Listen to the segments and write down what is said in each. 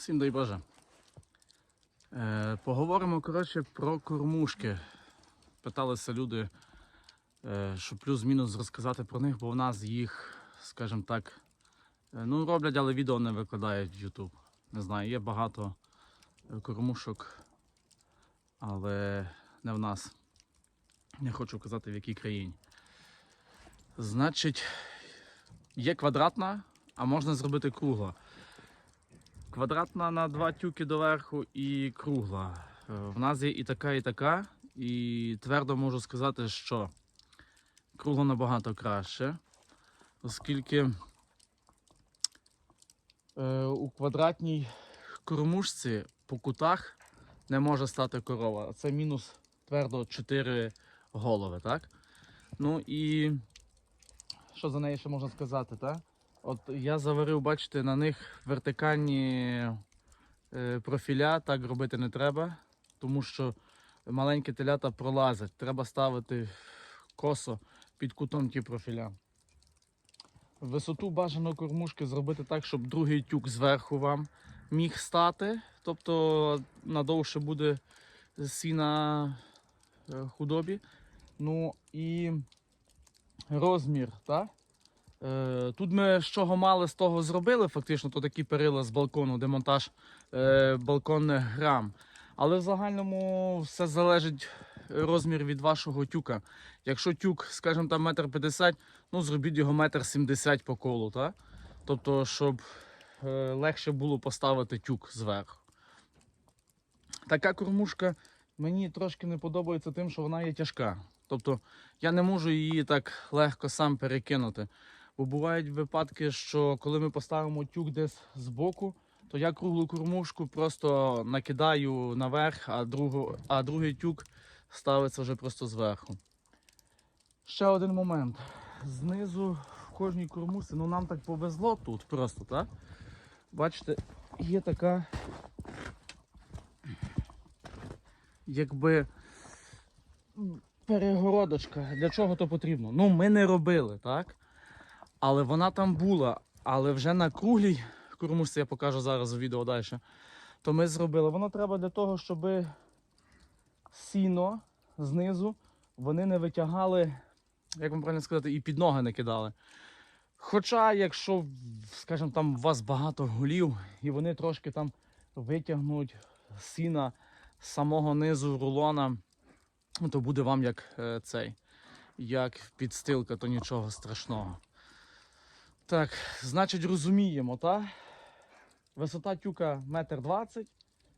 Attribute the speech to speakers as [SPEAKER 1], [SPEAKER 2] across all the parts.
[SPEAKER 1] Всім дай Боже. Е, поговоримо коротше, про кормушки. Питалися люди, е, щоб плюс-мінус розказати про них, бо в нас їх, скажімо так, е, ну, роблять, але відео не викладають в YouTube. Не знаю, є багато е, кормушок, але не в нас. Не хочу казати в якій країні. Значить, є квадратна, а можна зробити кругла. Квадратна на два тюки доверху і кругла. Е, В нас є і така, і така. І твердо можу сказати, що кругла набагато краще, оскільки е, у квадратній кормушці по кутах не може стати корова. Це мінус твердо 4 голови, так? Ну і що за неї ще можна сказати, так? От я заварив, бачите, на них вертикальні е, профіля, так робити не треба, тому що маленькі телята пролазять. Треба ставити косо під кутом ті профіля. Висоту бажано кормушки зробити так, щоб другий тюк зверху вам міг стати. Тобто надовше буде сіна е, худобі. Ну і розмір, так? Е, Тут ми з чого мали, з того зробили, фактично, то такі перила з балкону, демонтаж е, балконних грам. Але в загальному все залежить розмір від вашого тюка. Якщо тюк, скажімо, там метр п'ятдесят, ну зробіть його метр сімдесят по колу, так? Тобто, щоб е, легше було поставити тюк зверху. Така кормушка мені трошки не подобається тим, що вона є тяжка. Тобто я не можу її так легко сам перекинути. Бо бувають випадки, що коли ми поставимо тюк десь збоку, то я круглу кормушку просто накидаю наверх, а, другу, а другий тюк ставиться вже просто зверху. Ще один момент. Знизу в кожній кормушці, ну нам так повезло тут просто, так? Бачите, є така якби перегородочка. Для чого то потрібно? Ну, ми не робили, так? Але вона там була. Але вже на круглій кормушці, я покажу зараз у відео далі, то ми зробили. Воно треба для того, щоб сіно знизу вони не витягали, як вам правильно сказати, і під ноги не кидали. Хоча, якщо, скажімо, там у вас багато голів, і вони трошки там витягнуть сіна самого низу рулона, то буде вам як е, цей, як підстилка, то нічого страшного. Так, значить, розуміємо, так? Висота тюка 1,20 м,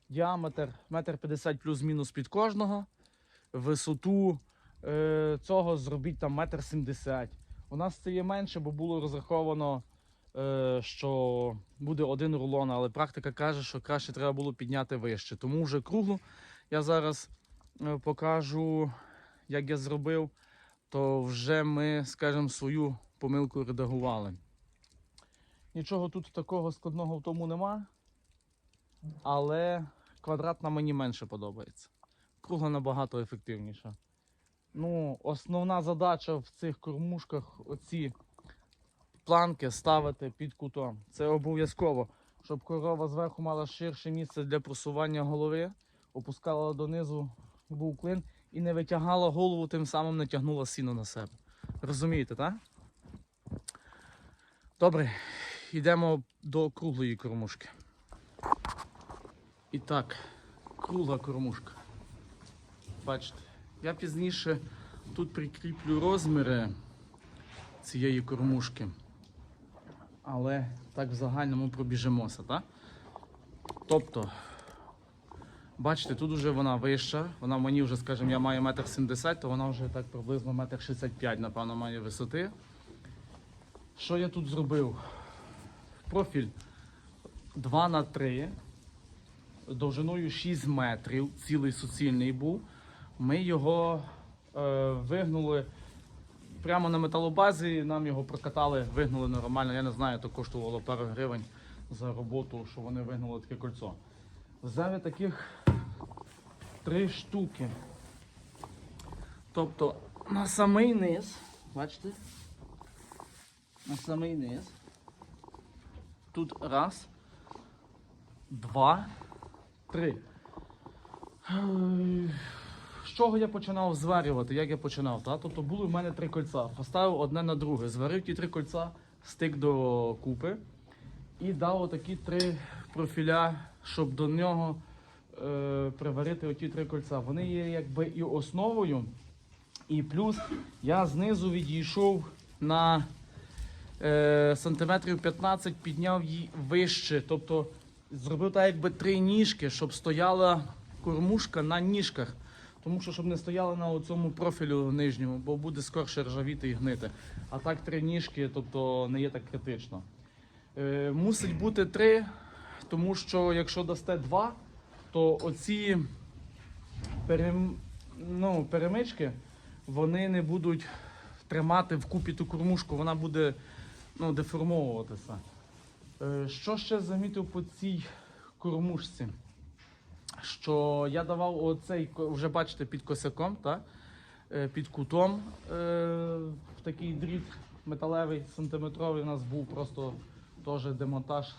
[SPEAKER 1] діаметр 1,50 м плюс-мінус під кожного. Висоту е, цього зробіть там 1,70 м. У нас це є менше, бо було розраховано, е, що буде один рулон, але практика каже, що краще треба було підняти вище. Тому вже круглу я зараз е, покажу, як я зробив, то вже ми, скажімо, свою помилку редагували. Нічого тут такого складного в тому нема, але квадратна мені менше подобається. Кругла набагато ефективніша. Ну, основна задача в цих кормушках оці планки ставити під кутом. Це обов'язково, щоб корова зверху мала ширше місце для просування голови, опускала донизу був клин і не витягала голову, тим самим не тягнула сіно на себе. Розумієте, так? Добре, йдемо до круглої кормушки. І так, кругла кормушка. Бачите, я пізніше тут прикріплю розміри цієї кормушки. Але так в загальному пробіжимося, так? Тобто, бачите, тут вже вона вища, вона мені вже, скажімо, я маю 1,70 м, то вона вже так приблизно 1,65 м, напевно, має висоти. Що я тут зробив? Профіль 2 на 3 довжиною 6 метрів, цілий суцільний був. Ми його е, вигнули прямо на металобазі, нам його прокатали, вигнули нормально. Я не знаю, то коштувало пару гривень за роботу, що вони вигнули таке кольцо. Взяв таких три штуки. Тобто на самий низ, бачите? На самий низ. Тут раз. два, три. З чого я починав зварювати? Як я починав? Та? Тобто були в мене три кольця. Поставив одне на друге. Зварив ті три кольця, стик до купи і дав отакі три профіля, щоб до нього е, приварити оті три кольця. Вони є якби і основою, і плюс я знизу відійшов на сантиметрів 15, підняв її вище. Тобто зробив так якби три ніжки, щоб стояла кормушка на ніжках. Тому що щоб не стояла на цьому профілю нижньому, бо буде скорше ржавіти і гнити. А так три ніжки, тобто не є так критично. Е, мусить бути три, тому що якщо дасте два, то оці перем... ну, перемички вони не будуть тримати вкупі ту кормушку, вона буде ну, деформовуватися. Е, Що ще замітив по цій кормушці? Що я давав оцей, вже бачите, під косяком, та? е, під кутом е, в такий дріт металевий сантиметровий у нас був просто теж демонтаж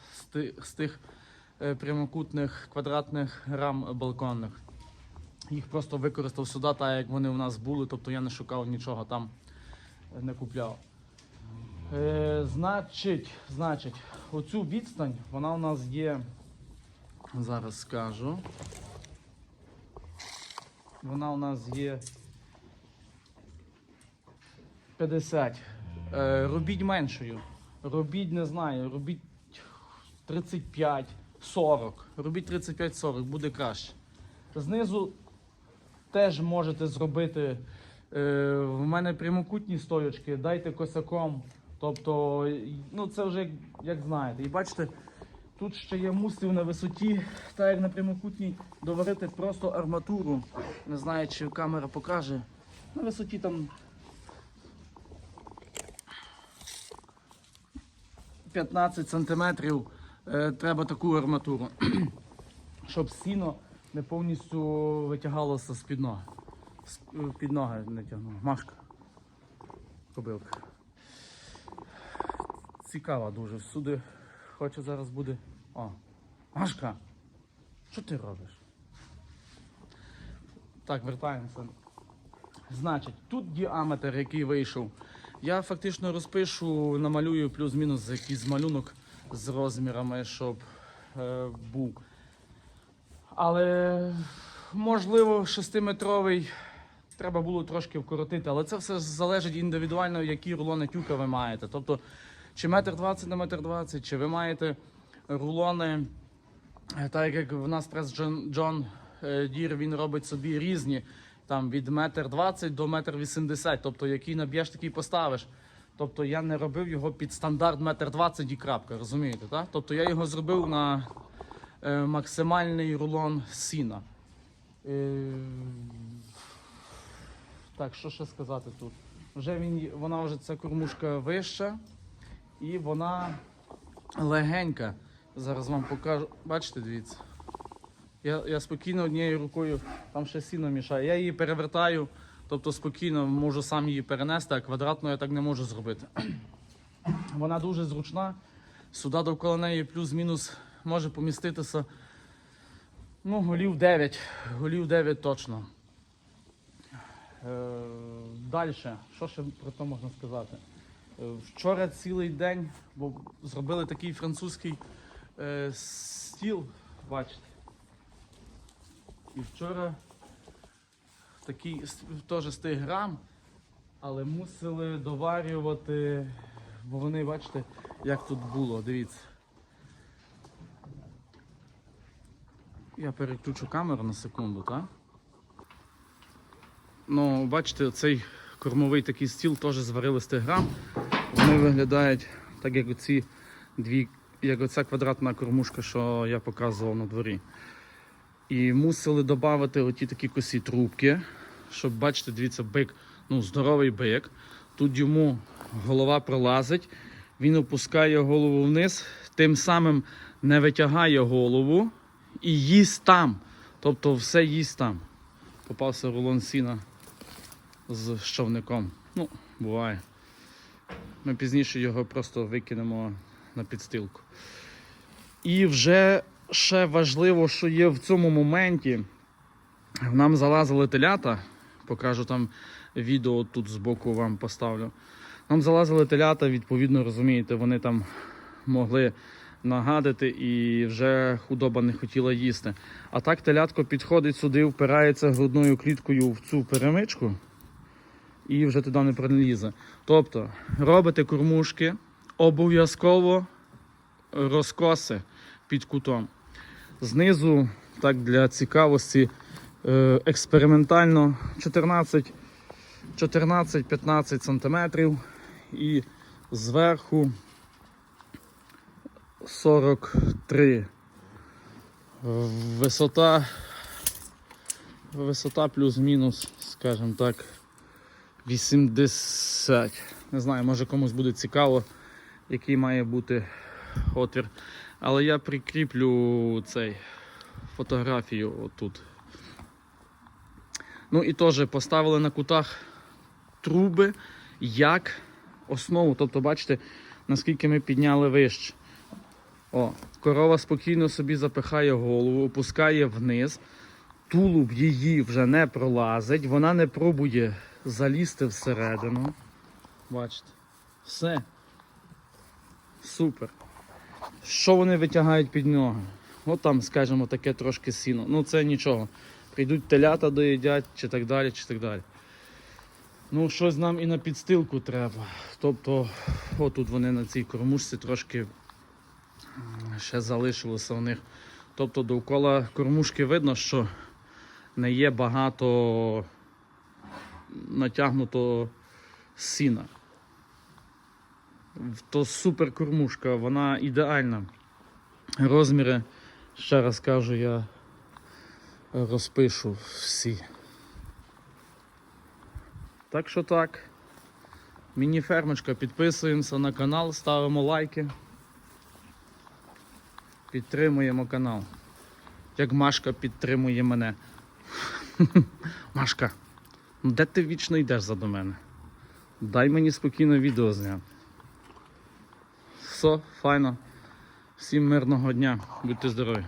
[SPEAKER 1] з тих, е, прямокутних квадратних рам балконних. Їх просто використав сюди, так як вони у нас були, тобто я не шукав нічого там, е, не купляв. Е, значить, значить, оцю відстань, вона у нас є. Зараз скажу. Вона у нас є 50. Е, робіть меншою. Робіть, не знаю, робіть 35, 40. Робіть 35-40, буде краще. Знизу теж можете зробити. Е, в мене прямокутні стоячки, дайте косяком. Тобто, ну це вже як, знаєте. І бачите, тут ще є мусив на висоті, так як на прямокутній, доварити просто арматуру. Не знаю, чи камера покаже. На висоті там 15 сантиметрів е, треба таку арматуру, щоб сіно не повністю витягалося з-під ноги. З- Під ноги не тягнуло. Машка. Кобилка. Цікава дуже. Всюди хоче зараз буде. О, Машка! Що ти робиш? Так, вертаємося. Значить, тут діаметр, який вийшов. Я фактично розпишу, намалюю плюс-мінус якийсь малюнок з розмірами, щоб е, був. Але можливо 6-метровий треба було трошки вкоротити, але це все залежить індивідуально, які рулони тюка ви маєте. Тобто, чи метр двадцять на метр двадцять, чи ви маєте рулони, е, так як в нас прес Джон, Джон е, Дір, він робить собі різні, там від метр двадцять до метр вісімдесят, тобто який наб'єш, такий поставиш. Тобто я не робив його під стандарт метр двадцять і крапка, розумієте? Так? Тобто я його зробив на е, максимальний рулон сіна. Е, так, що ще сказати тут? Вже він, вона вже ця кормушка вища і вона легенька. Зараз вам покажу. Бачите, дивіться. Я, я спокійно однією рукою, там ще сіно мішає. Я її перевертаю, тобто спокійно можу сам її перенести, а квадратно я так не можу зробити. Вона дуже зручна. Сюди довкола неї плюс-мінус може поміститися ну, голів 9. Голів 9 точно. Е, Далі, що ще про це можна сказати? Е, Вчора цілий день бо зробили такий французький е, стіл, бачите. І вчора такий теж з грам, але мусили доварювати, бо вони, бачите, як тут було, дивіться. Я переключу камеру на секунду, так? Ну, бачите, цей кормовий такий стіл теж зварили з тих грам. Вони виглядають так, як оці дві, як оця квадратна кормушка, що я показував на дворі. І мусили додати оті такі косі трубки, щоб бачите, дивіться, бик, ну, здоровий бик. Тут йому голова пролазить, він опускає голову вниз, тим самим не витягає голову і їсть там. Тобто все їсть там. Попався рулон сіна з щовником. Ну, буває. Ми пізніше його просто викинемо на підстилку. І вже ще важливо, що є в цьому моменті. Нам залазили телята, покажу там відео тут збоку вам поставлю. Нам залазили телята, відповідно, розумієте, вони там могли нагадити і вже худоба не хотіла їсти. А так телятко підходить сюди, впирається грудною кліткою в цю перемичку і вже туди не пролізе. Тобто робите кормушки, обов'язково розкоси під кутом. Знизу, так для цікавості, е, експериментально 14 14-15 см і зверху 43. Висота, висота плюс-мінус, скажімо так, 80. Не знаю, може комусь буде цікаво, який має бути отвір. Але я прикріплю цей фотографію отут. Ну і теж поставили на кутах труби як основу. Тобто, бачите, наскільки ми підняли вище. О, корова спокійно собі запихає голову, опускає вниз. Тулуб її вже не пролазить, вона не пробує залізти всередину. Бачите? Все. Супер. Що вони витягають під ноги? От там, скажімо, таке трошки сіно. Ну це нічого. Прийдуть телята доїдять, чи так далі, чи так далі. Ну, щось нам і на підстилку треба. Тобто, отут вони на цій кормушці трошки ще залишилося в них. Тобто довкола кормушки видно, що не є багато натягнуто сіна. То супер кормушка, вона ідеальна. Розміри, ще раз кажу, я розпишу всі. Так що так. Міні-фермочка, підписуємося на канал, ставимо лайки. Підтримуємо канал. Як Машка підтримує мене. Машка, де ти вічно йдеш задо мене? Дай мені спокійно відео зняти. Все, файно. Всім мирного дня, будьте здорові.